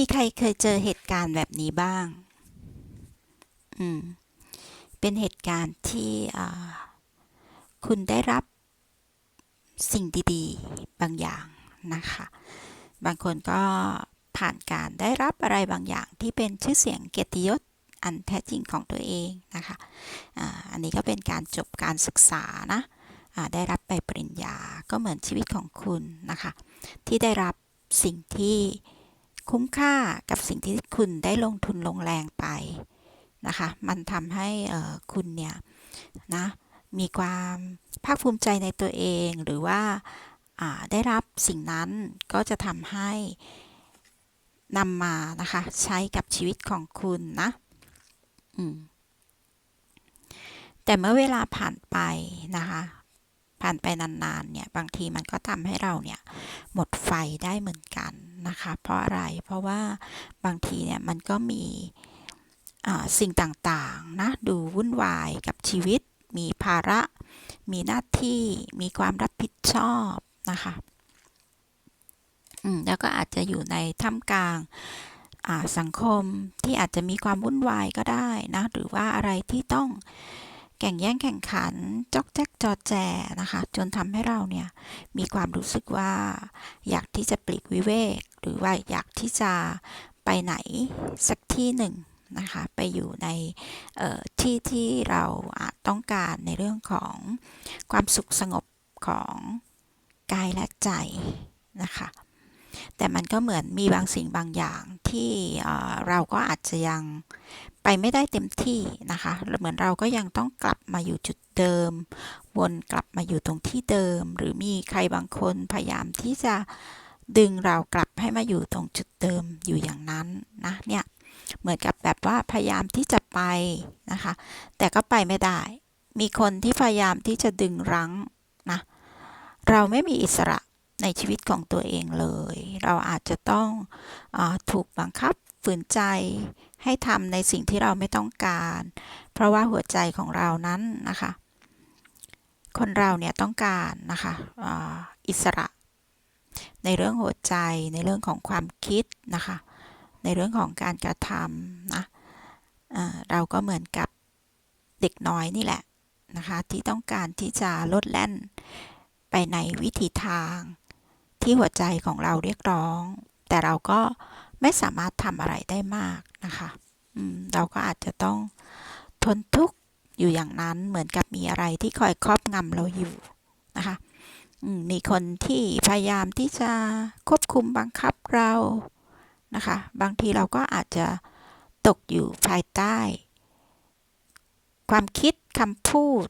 มีใครเคยเจอเหตุการณ์แบบนี้บ้าง อืม เป็นเหตุการณ์ที่คุณได้รับสิ่งดีๆ บางอย่างนะคะ บางคนก็ผ่านการได้รับอะไรบางอย่างที่เป็นชื่อเสียงเกียรติยศอันแท้จริงของตัวเองนะคะออันนี้ก็เป็นการจบการศึกษานะได้รับใบปริญญา ก็เหมือนชีวิตของคุณนะคะ ที่ได้รับสิ่งที่ คุ้มค่ากับสิ่งที่คุณได้ลงทุนลงแรงไปนะคะ มันทำให้คุณเนี่ยนะมีความภาคภูมิใจในตัวเองหรือว่าาได้รับสิ่งนั้นก็จะทำให้นำมานะคะ ใช้กับชีวิตของคุณนะแต่เมื่อเวลาผ่านไปนะคะ ผ่านไปนานๆเนี่ยบางทีมันก็ทำให้เราเนี่ยหมดไฟได้เหมือนกันนะคะ เพราะอะไรเพราะว่าบางทีเนี่ยมันก็มีสิ่งต่างๆนะดูวุ่นวายกับชีวิต มีภาระ มีหน้าที่มีความรับผิดชอบนะคะอืมแล้วก็อาจจะอยู่ในท่ามกลางสังคมที่อาจจะมีความวุ่นวายก็ได้นะ หรือว่าอะไรที่ต้อง แข่งแย่งแข่งขันจอกแจ๊กจอแจนะคะ จนทำให้เราเนี่ยมีความรู้สึกว่าอยากที่จะปลีกวิเวก หรือว่าอยากที่จะไปไหนสักที่หนึ่งนะคะไปอยู่ในที่ที่เราอาจต้องการในเรื่องของความสุขสงบของกายและใจนะคะ แต่มันก็เหมือนมีบางสิ่งบางอย่าง ที่เราก็อาจจะยังไปไม่ได้เต็มที่นะคะ เหมือนเราก็ยังต้องกลับมาอยู่จุดเดิม วนกลับมาอยู่ตรงที่เดิม หรือมีใครบางคนพยายามที่จะดึงเรากลับให้มาอยู่ตรงจุดเดิมอยู่อย่างนั้นนะเนี่ยเหมือนกับแบบว่าพยายามที่จะไปนะคะ แต่ก็ไปไม่ได้ มีคนที่พยายามที่จะดึงรั้งนะเราไม่มีอิสระ ในชีวิตของตัวเองเลย เราอาจจะต้องอถูกบังคับฝืนใจให้ทำในสิ่งที่เราไม่ต้องการ เพราะว่าหัวใจของเรานั้นนะคะ คนเราเนี่ยต้องการนะคะออิสระ ในเรื่องหัวใจ ในเรื่องของความคิดนะคะ ในเรื่องของการกระทำนะอ่าเราก็เหมือนกับเด็กน้อยนี่แหละนะคะที่ต้องการที่จะลดแล่นไปในวิธีทาง ที่หัวใจของเราเรียกร้อง แต่เราก็ไม่สามารถทำอะไรได้มากนะคะเราก็อาจจะต้องทนทุกข์อยู่อย่างนั้นเหมือนกับมีอะไรที่คอยครอบงำเราอยู่นะคะมีคนที่พยายามที่จะควบคุมบังคับเรานะคะ บางทีเราก็อาจจะตกอยู่ภายใต้ ความคิดคำพูด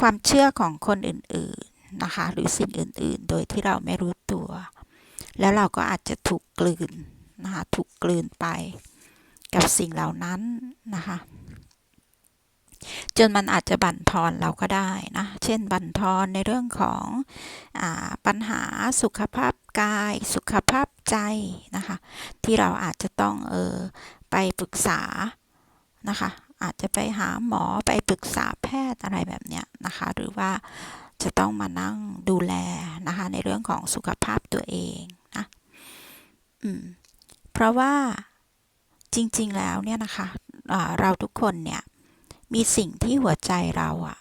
ความเชื่อของคนอื่น นะคะ หรือสิ่งอื่นๆ โดยที่เราไม่รู้ตัว แล้วเราก็อาจจะถูกกลืนนะคะถูกกลืนไปกับสิ่งเหล่านั้นนะคะจนมันอาจจะบั่นทอนเราก็ได้นะ เช่น บั่นทอนในเรื่องของอปัญหาสุขภาพกาย สุขภาพใจนะคะ ที่เราอาจจะต้องเออไปปรึกษานะคะ อาจจะไปหาหมอไปปรึกษาแพทย์อะไรแบบเนี้ยนะคะ หรือว่า จะต้องมานั่งดูแลนะคะในเรื่องของสุขภาพตัวเองนะอืมเพราะว่าจริงๆแล้วเนี่ยนะคะะเราทุกคนเนี่ยมีสิ่งที่หัวใจเราอะ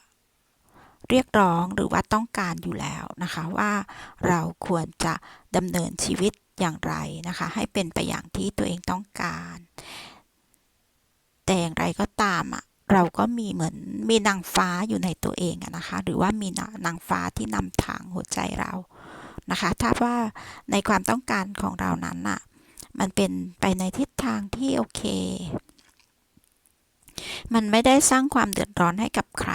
เรียกร้องหรือว่าต้องการอยู่แล้วนะคะว่าเราควรจะดำเนินชีวิตอย่างไรนะคะ ให้เป็นไปอย่างที่ตัวเองต้องการ แต่อย่างไรก็ตามอะ เราก็มีเหมือนมีนางฟ้าอยู่ในตัวเองนะคะ หรือว่ามีนางฟ้าที่นำทางหัวใจเรานะคะ ถ้าว่าในความต้องการของเรานั้นอะมันเป็นไปในทิศทางที่โอเค มันไม่ได้สร้างความเดือดร้อนให้กับใคร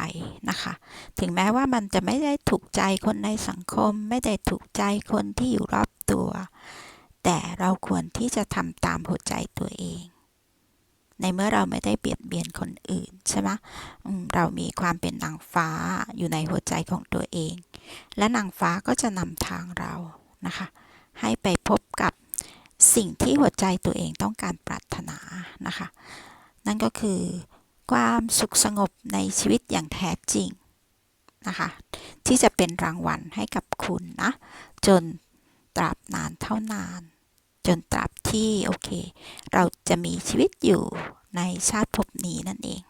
นะคะ ถึงแม้ว่ามันจะไม่ได้ถูกใจคนในสังคม ไม่ได้ถูกใจคนที่อยู่รอบตัว แต่เราควรที่จะทำตามหัวใจตัวเอง ในเมื่อเราไม่ได้เบียดเบียนคนอื่นใช่ไหมเรามีความเป็นนางฟ้าอยู่ในหัวใจของตัวเอง และนางฟ้าก็จะนำทางเรานะคะ ให้ไปพบกับสิ่งที่หัวใจตัวเองต้องการปรารถนานะคะ นั่นก็คือความสุขสงบในชีวิตอย่างแท้จริงนะคะ ที่จะเป็นรางวัลให้กับคุณนะ จนตราบนานเท่านาน จนตราบ ที่โอเค เราจะมีชีวิตอยู่ในชาติภพนี้นั่นเอง